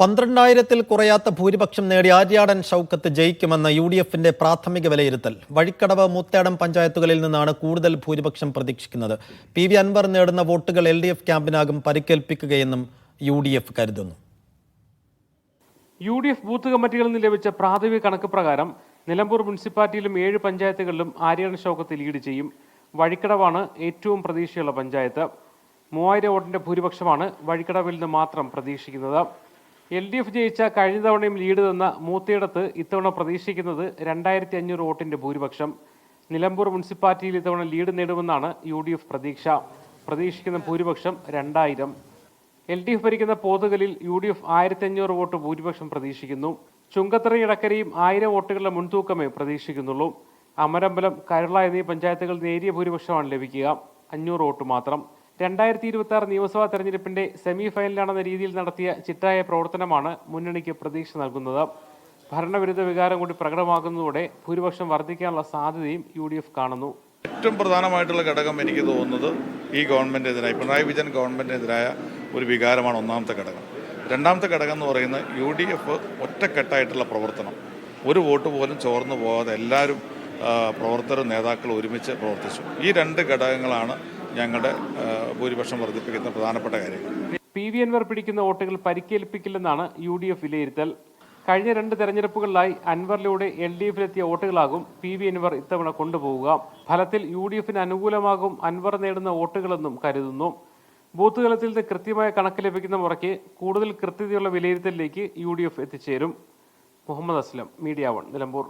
പന്ത്രണ്ടായിരത്തിൽ കുറയാത്ത ഭൂരിപക്ഷം നേടി ആര്യാടൻ ഷൗക്കത്ത് ജയിക്കുമെന്ന യു ഡി എഫിന്റെ പ്രാഥമിക വിലയിരുത്തൽ. വഴിക്കടവ് മൂത്തേടം പഞ്ചായത്തുകളിൽ നിന്നാണ് കൂടുതൽ ഭൂരിപക്ഷം പ്രതീക്ഷിക്കുന്നത്. പി വി അൻവർ നേടുന്ന വോട്ടുകൾ എൽ ഡി എഫ് ക്യാമ്പിനാകും പരിക്കേൽപ്പിക്കുകയെന്നും യു ഡി എഫ് കരുതുന്നു. യു ഡി എഫ് ബൂത്ത് കമ്മിറ്റികളിൽ നിന്ന് ലഭിച്ച പ്രാഥമിക കണക്ക് പ്രകാരം നിലമ്പൂർ മുനിസിപ്പാലിറ്റിയിലും ഏഴ് പഞ്ചായത്തുകളിലും ആര്യാടൻ ഷൗക്കത്ത് ലീഡ് ചെയ്യും. വഴിക്കടവാണ് ഏറ്റവും പ്രതീക്ഷയുള്ള പഞ്ചായത്ത്. മൂവായിരം വോട്ടിന്റെ ഭൂരിപക്ഷമാണ് വഴിക്കടവിൽ നിന്ന് മാത്രം പ്രതീക്ഷിക്കുന്നത്. എൽ ഡി എഫ് ജയിച്ച കഴിഞ്ഞ തവണയും ലീഡ് തന്ന മൂത്തയിടത്ത് ഇത്തവണ പ്രതീക്ഷിക്കുന്നത് രണ്ടായിരത്തി അഞ്ഞൂറ് വോട്ടിന്റെ ഭൂരിപക്ഷം. നിലമ്പൂർ മുനിസിപ്പാലിറ്റിയിൽ ഇത്തവണ ലീഡ് നേടുമെന്നാണ് യു ഡി എഫ് പ്രതീക്ഷ. പ്രതീക്ഷിക്കുന്ന ഭൂരിപക്ഷം രണ്ടായിരം. എൽ ഡി എഫ് ഭരിക്കുന്ന പോതുകളിൽ യു ഡി എഫ് ആയിരത്തി അഞ്ഞൂറ് വോട്ട് ഭൂരിപക്ഷം പ്രതീക്ഷിക്കുന്നു. ചുങ്കത്തറ ഇടക്കരയും ആയിരം വോട്ടുകളുടെ മുൻതൂക്കമേ പ്രതീക്ഷിക്കുന്നുള്ളൂ. അമരമ്പലം കരുള എന്നീ പഞ്ചായത്തുകൾ നേരിയ ഭൂരിപക്ഷമാണ് ലഭിക്കുക. അഞ്ഞൂറ് വോട്ട് മാത്രം. രണ്ടായിരത്തി ഇരുപത്തി ആറ് നിയമസഭാ തെരഞ്ഞെടുപ്പിന്റെ സെമി ഫൈനലാണെന്ന രീതിയിൽ നടത്തിയ ചിട്ടായ പ്രവർത്തനമാണ് മുന്നണിക്ക് പ്രതീക്ഷ നൽകുന്നത്. ഭരണവിരുദ്ധ വികാരം കൂടി പ്രകടമാകുന്നതോടെ ഭൂരിപക്ഷം വർദ്ധിക്കാനുള്ള സാധ്യതയും യു ഡി എഫ് കാണുന്നു. ഏറ്റവും പ്രധാനമായിട്ടുള്ള ഘടകം എനിക്ക് തോന്നുന്നത് ഈ ഗവൺമെന്റിനെതിരായ പിണറായി വിജയൻ ഗവൺമെന്റിനെതിരായ ഒരു വികാരമാണ് ഒന്നാമത്തെ ഘടകം. രണ്ടാമത്തെ ഘടകം എന്ന് പറയുന്നത് യു ഡി എഫ് ഒറ്റക്കെട്ടായിട്ടുള്ള പ്രവർത്തനം. ഒരു വോട്ട് പോലും ചോർന്നു പോകാതെ എല്ലാവരും പ്രവർത്തകരും നേതാക്കളും ഒരുമിച്ച് പ്രവർത്തിച്ചു. ഈ രണ്ട് ഘടകങ്ങളാണ് ഞങ്ങളുടെ ഭൂരിപക്ഷം വർദ്ധിപ്പിക്കുന്ന പ്രധാനപ്പെട്ട കാര്യങ്ങൾ പി വി അൻവർ പിടിക്കുന്ന വോട്ടുകൾ പരിക്കേൽപ്പിക്കില്ലെന്നാണ് യു ഡി എഫ് വിലയിരുത്തൽ. കഴിഞ്ഞ രണ്ട് തെരഞ്ഞെടുപ്പുകളിലായി അൻവറിലൂടെ എൽ ഡി എഫിലെത്തിയ വോട്ടുകളാകും പി വി അൻവർ ഇത്തവണ കൊണ്ടുപോവുക. ഫലത്തിൽ യു ഡി എഫിന് അനുകൂലമാകും അൻവർ നേടുന്ന വോട്ടുകളെന്നും കരുതുന്നു. ബൂത്ത് തലത്തിൽ നിന്ന് കൃത്യമായ കണക്ക് ലഭിക്കുന്ന മുറയ്ക്ക് കൂടുതൽ കൃത്യതയുള്ള വിലയിരുത്തലിലേക്ക് യു ഡി എഫ് എത്തിച്ചേരും. Muhammad Aslam media one Nilambur.